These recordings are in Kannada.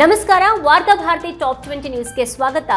ನಮಸ್ಕಾರ, ವಾರ್ತಾ ಭಾರತಿ ಟಾಪ್ ಟ್ವೆಂಟಿ ನ್ಯೂಸ್ಗೆ ಸ್ವಾಗತ.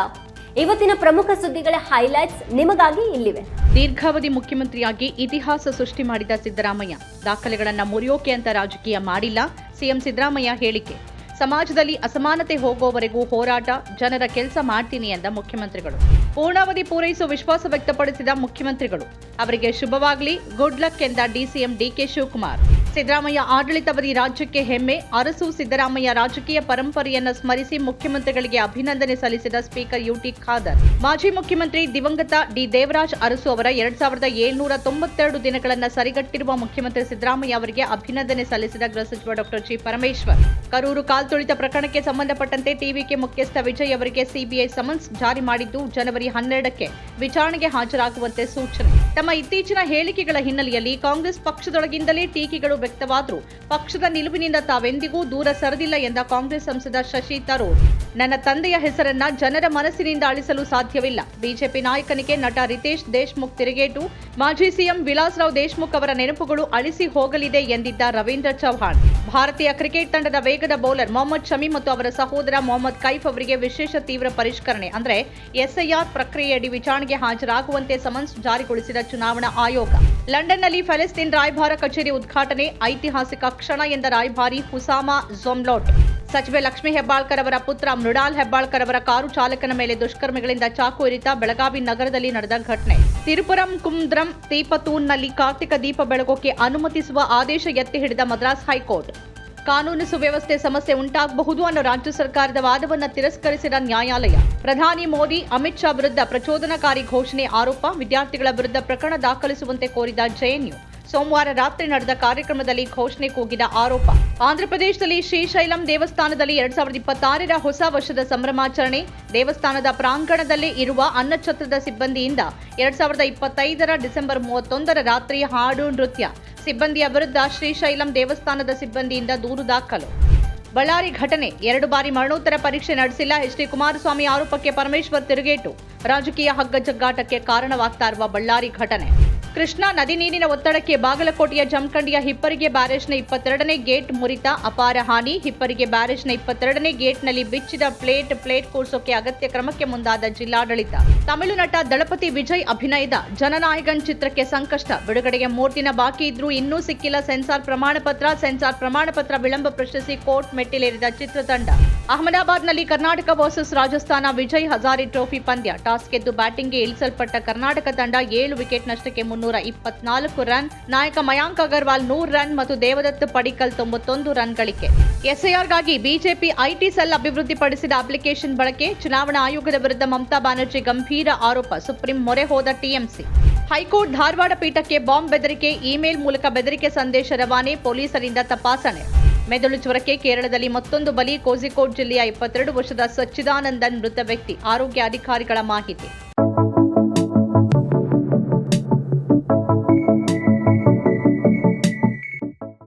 ಇವತ್ತಿನ ಪ್ರಮುಖ ಸುದ್ದಿಗಳ ಹೈಲೈಟ್ಸ್ ನಿಮಗಾಗಿ ಇಲ್ಲಿವೆ. ದೀರ್ಘಾವಧಿ ಮುಖ್ಯಮಂತ್ರಿಯಾಗಿ ಇತಿಹಾಸ ಸೃಷ್ಟಿ ಮಾಡಿದ ಸಿದ್ದರಾಮಯ್ಯ. ದಾಖಲೆಗಳನ್ನ ಮುರಿಯೋಕೆ ಅಂತ ರಾಜಕೀಯ ಮಾಡಿಲ್ಲ, ಸಿಎಂ ಸಿದ್ದರಾಮಯ್ಯ ಹೇಳಿಕೆ. ಸಮಾಜದಲ್ಲಿ ಅಸಮಾನತೆ ಹೋಗುವವರೆಗೂ ಹೋರಾಟ, ಜನರ ಕೆಲಸ ಮಾಡ್ತೀನಿ ಎಂದ ಮುಖ್ಯಮಂತ್ರಿಗಳು. ಪೂರ್ಣಾವಧಿ ಪೂರೈಸುವ ವಿಶ್ವಾಸ ವ್ಯಕ್ತಪಡಿಸಿದ ಮುಖ್ಯಮಂತ್ರಿಗಳು. ಅವರಿಗೆ ಶುಭವಾಗಲಿ, ಗುಡ್ ಲಕ್ ಎಂದ ಡಿಸಿಎಂ ಡಿಕೆ ಶಿವಕುಮಾರ್. ಸಿದ್ದರಾಮಯ್ಯ ಆಡಳಿತಾವಧಿ ರಾಜ್ಯಕ್ಕೆ ಹೆಮ್ಮೆ. ಅರಸು ಸಿದ್ದರಾಮಯ್ಯ ರಾಜಕೀಯ ಪರಂಪರೆಯನ್ನು ಸ್ಮರಿಸಿ ಮುಖ್ಯಮಂತ್ರಿಗಳಿಗೆ ಅಭಿನಂದನೆ ಸಲ್ಲಿಸಿದ ಸ್ಪೀಕರ್ ಯುಟಿ ಖಾದರ್. ಮಾಜಿ ಮುಖ್ಯಮಂತ್ರಿ ದಿವಂಗತ ಡಿ ದೇವರಾಜ್ ಅರಸು ಅವರ ಎರಡ್ ಸಾವಿರದ ಏಳ್ನೂರ ತೊಂಬತ್ತೆರಡು ದಿನಗಳನ್ನು ಸರಿಗಟ್ಟಿರುವ ಮುಖ್ಯಮಂತ್ರಿ ಸಿದ್ದರಾಮಯ್ಯ ಅವರಿಗೆ ಅಭಿನಂದನೆ ಸಲ್ಲಿಸಿದ ಗೃಹ ಸಚಿವ ಡಾಕ್ಟರ್ ಜಿ ಪರಮೇಶ್ವರ್. ಕರೂರು ಕಾಲ್ತುಳಿತ ಪ್ರಕರಣಕ್ಕೆ ಸಂಬಂಧಪಟ್ಟಂತೆ ಟಿವಿಕೆ ಮುಖ್ಯಸ್ಥ ವಿಜಯ್ ಅವರಿಗೆ ಸಿಬಿಐ ಸಮನ್ಸ್ ಜಾರಿ ಮಾಡಿದ್ದು ಜನವರಿ ಹನ್ನೆರಡಕ್ಕೆ ವಿಚಾರಣೆಗೆ ಹಾಜರಾಗುವಂತೆ ಸೂಚನೆ. ತಮ್ಮ ಇತ್ತೀಚಿನ ಹೇಳಿಕೆಗಳ ಹಿನ್ನೆಲೆಯಲ್ಲಿ ಕಾಂಗ್ರೆಸ್ ಪಕ್ಷದೊಳಗಿಂದಲೇ ಟೀಕೆಗಳು ವ್ಯಕ್ತವಾದರೂ ಪಕ್ಷದ ನಿಲುವಿನಿಂದ ತಾವೆಂದಿಗೂ ದೂರ ಸರದಿಲ್ಲ ಎಂದ ಕಾಂಗ್ರೆಸ್ ಸಂಸದ ಶಶಿ ತರೂರ್. ನನ್ನ ತಂದೆಯ ಹೆಸರನ್ನ ಜನರ ಮನಸ್ಸಿನಿಂದ ಅಳಿಸಲು ಸಾಧ್ಯವಿಲ್ಲ. ಬಿಜೆಪಿ ನಾಯಕನಿಗೆ ನಟ ರಿತೇಶ್ ದೇಶ್ಮುಖ್ ತಿರುಗೇಟು. ಮಾಜಿ ಸಿಎಂ ವಿಲಾಸ್ರಾವ್ ದೇಶ್ಮುಖ್ ಅವರ ನೆನಪುಗಳು ಅಳಿಸಿ ಹೋಗಲಿದೆ ಎಂದಿದ್ದ ರವೀಂದ್ರ ಚೌಹಾಣ್. ಭಾರತೀಯ ಕ್ರಿಕೆಟ್ ತಂಡದ ವೇಗದ ಬೌಲರ್ ಮೊಹಮ್ಮದ್ ಶಮಿ ಮತ್ತು ಅವರ ಸಹೋದರ ಮೊಹಮ್ಮದ್ ಕೈಫ್ ಅವರಿಗೆ ವಿಶೇಷ ತೀವ್ರ ಪರಿಷ್ಕರಣೆ, ಅಂದರೆ ಎಸ್ಐಆರ್ ಪ್ರಕ್ರಿಯೆಯಡಿ ವಿಚಾರಣೆಗೆ ಹಾಜರಾಗುವಂತೆ ಸಮನ್ಸ್ ಜಾರಿಗೊಳಿಸಿದ ಚುನಾವಣಾ ಆಯೋಗ. ಲಂಡನ್ನಲ್ಲಿ ಫೆಲೆಸ್ತೀನ್ ರಾಯಭಾರ ಕಚೇರಿ ಉದ್ಘಾಟನೆ, ಐತಿಹಾಸಿಕ ಕ್ಷಣ ಎಂದ ರಾಯಭಾರಿ ಹುಸಾಮಾ ಜೊಮ್ಲೋಟ್. ಸಚಿವೆ ಲಕ್ಷ್ಮೀ ಹೆಬ್ಬಾಳ್ಕರ್ ಅವರ ಪುತ್ರ ಮೃಡಾಲ್ ಹೆಬ್ಬಾಳ್ಕರ್ ಅವರ ಕಾರು ಚಾಲಕನ ಮೇಲೆ ದುಷ್ಕರ್ಮಿಗಳಿಂದ ಚಾಕು ಇರಿತ ಬೆಳಗಾವಿ ನಗರದಲ್ಲಿ ನಡೆದ ಘಟನೆ. ತಿರುಪುರಂ, ಕುಂದ್ರಂ ತೀಪತೂನ್ನಲ್ಲಿ ಕಾರ್ತಿಕ ದೀಪ ಬೆಳಗೋಕೆ ಅನುಮತಿಸುವ ಆದೇಶ ಎತ್ತಿ ಹಿಡಿದ ಮದ್ರಾಸ್ ಹೈಕೋರ್ಟ್. ಕಾನೂನು ಸುವ್ಯವಸ್ಥೆ ಸಮಸ್ಯೆ ಉಂಟಾಗಬಹುದು ಅನ್ನೋ ರಾಜ್ಯ ಸರ್ಕಾರದ ವಾದವನ್ನು ತಿರಸ್ಕರಿಸಿದ ನ್ಯಾಯಾಲಯ. ಪ್ರಧಾನಿ ಮೋದಿ, ಅಮಿತ್ ಶಾ ವಿರುದ್ಧ ಪ್ರಚೋದನಕಾರಿ ಘೋಷಣೆ, ಆರೋಪ, ವಿದ್ಯಾರ್ಥಿಗಳ ವಿರುದ್ಧ ಪ್ರಕರಣ ದಾಖಲಿಸುವಂತೆ ಕೋರಿದ ಜೆಎನ್ಯು ಸೋಮವಾರ ರಾತ್ರಿ ನಡೆದ ಕಾರ್ಯಕ್ರಮದಲ್ಲಿ ಘೋಷಣೆ ಕೂಗಿದ ಆರೋಪ. ಆಂಧ್ರಪ್ರದೇಶದಲ್ಲಿ ಶ್ರೀಶೈಲಂ ದೇವಸ್ಥಾನದಲ್ಲಿ ಎರಡ್ ಸಾವಿರದ ಇಪ್ಪತ್ತಾರರ ಹೊಸ ವರ್ಷದ ಸಂಭ್ರಮಾಚರಣೆ. ದೇವಸ್ಥಾನದ ಪ್ರಾಂಗಣದಲ್ಲಿ ಇರುವ ಅನ್ನಛತ್ರದ ಸಿಬ್ಬಂದಿಯಿಂದ ಎರಡ್ ಸಾವಿರದ ಇಪ್ಪತ್ತೈದರ ಡಿಸೆಂಬರ್ ಮೂವತ್ತೊಂದರ ರಾತ್ರಿ ಹಾಡು ನೃತ್ಯ. ಸಿಬ್ಬಂದಿಯ ವಿರುದ್ಧ ಶ್ರೀಶೈಲಂ ದೇವಸ್ಥಾನದ ಸಿಬ್ಬಂದಿಯಿಂದ ದೂರು ದಾಖಲು. ಬಳ್ಳಾರಿ ಘಟನೆ. ಎರಡು ಬಾರಿ ಮರಣೋತ್ತರ ಪರೀಕ್ಷೆ ನಡೆಸಿಲ್ಲ. ಎಚ್ ಡಿ ಕುಮಾರಸ್ವಾಮಿ ಆರೋಪಕ್ಕೆ ಪರಮೇಶ್ವರ್ ತಿರುಗೇಟು. ರಾಜಕೀಯ ಹಗ್ಗಜಗ್ಗಾಟಕ್ಕೆ ಕಾರಣವಾಗ್ತಾ ಇರುವ ಬಳ್ಳಾರಿ ಘಟನೆ. ಕೃಷ್ಣಾ ನದಿ ನೀರಿನ ಒತ್ತಡಕ್ಕೆ ಬಾಗಲಕೋಟೆಯ ಜಮಖಂಡಿಯ ಹಿಪ್ಪರಿಗೆ ಬ್ಯಾರೇಜ್ನ ಇಪ್ಪತ್ತೆರಡನೇ ಗೇಟ್ ಮುರಿತ ಅಪಾರ ಹಾನಿ. ಹಿಪ್ಪರಿಗೆ ಬ್ಯಾರೇಜ್ನ ಇಪ್ಪತ್ತೆರಡನೇ ಗೇಟ್ನಲ್ಲಿ ಬಿಚ್ಚಿದ ಪ್ಲೇಟ್ ಪ್ಲೇಟ್ ಕೂರಿಸೋಕೆ ಅಗತ್ಯ ಕ್ರಮಕ್ಕೆ ಮುಂದಾದ ಜಿಲ್ಲಾಡಳಿತ. ತಮಿಳು ನಟ ದಳಪತಿ ವಿಜಯ್ ಅಭಿನಯದ ಜನನಾಯಕನ್ ಚಿತ್ರಕ್ಕೆ ಸಂಕಷ್ಟ. ಬಿಡುಗಡೆಗೆ ಮೂರು ದಿನ ಬಾಕಿ ಇದ್ರೂ ಇನ್ನೂ ಸಿಕ್ಕಿಲ್ಲ ಸೆನ್ಸಾರ್ ಪ್ರಮಾಣ ಪತ್ರ. ಸೆನ್ಸಾರ್ ಪ್ರಮಾಣ ಪತ್ರ ವಿಳಂಬ ಪ್ರಶ್ನಿಸಿ ಕೋರ್ಟ್ ಮೆಟ್ಟಿಲೇರಿದ ಚಿತ್ರತಂಡ. ಅಹಮದಾಬಾದ್ನಲ್ಲಿ ಕರ್ನಾಟಕ ವರ್ಸಸ್ ರಾಜಸ್ಥಾನ ವಿಜಯ್ ಹಜಾರಿ ಟ್ರೋಫಿ ಪಂದ್ಯ. ಟಾಸ್ ಗೆದ್ದು ಬ್ಯಾಟಿಂಗ್ಗೆ ಇಳಿಸಲ್ಪಟ್ಟ ಕರ್ನಾಟಕ ತಂಡ ಏಳು ವಿಕೆಟ್ ನಷ್ಟಕ್ಕೆ ಮುನ್ನೂರ ಇಪ್ಪತ್ನಾಲ್ಕು ರನ್. ನಾಯಕ ಮಯಾಂಕ್ ಅಗರ್ವಾಲ್ ನೂರು ರನ್ ಮತ್ತು ದೇವದತ್ ಪಡಿಕಲ್ ತೊಂಬತ್ತೊಂದು ರನ್ ಗಳಿಕೆ ಎಸ್ಐಆರ್ಗಾಗಿ ಬಿಜೆಪಿ ಐಟಿ ಸೆಲ್ ಅಭಿವೃದ್ಧಿಪಡಿಸಿದ ಅಪ್ಲಿಕೇಶನ್ ಬಳಕೆ ಚುನಾವಣಾ ಆಯೋಗದ ವಿರುದ್ಧ ಮಮತಾ ಬ್ಯಾನರ್ಜಿ ಗಂಭೀರ ಆರೋಪ. ಸುಪ್ರೀಂ ಮೊರೆ ಹೋದ ಟಿಎಂಸಿ. ಹೈಕೋರ್ಟ್ ಧಾರವಾಡ ಪೀಠಕ್ಕೆ ಬಾಂಬ್ ಬೆದರಿಕೆ, ಇಮೇಲ್ ಮೂಲಕ ಬೆದರಿಕೆ ಸಂದೇಶ ರವಾನೆ, ಪೊಲೀಸರಿಂದ ತಪಾಸಣೆ. ಮೆದುಳು ಜ್ವರಕ್ಕೆ ಕೇರಳದಲ್ಲಿ ಮತ್ತೊಂದು ಬಲಿ ಕೋಝಿಕೋಡ್ ಜಿಲ್ಲೆಯ ಇಪ್ಪತ್ತೆರಡು ವರ್ಷದ ಸಚ್ಚಿದಾನಂದನ್ ಮೃತ ವ್ಯಕ್ತಿ. ಆರೋಗ್ಯ ಅಧಿಕಾರಿಗಳ ಮಾಹಿತಿ.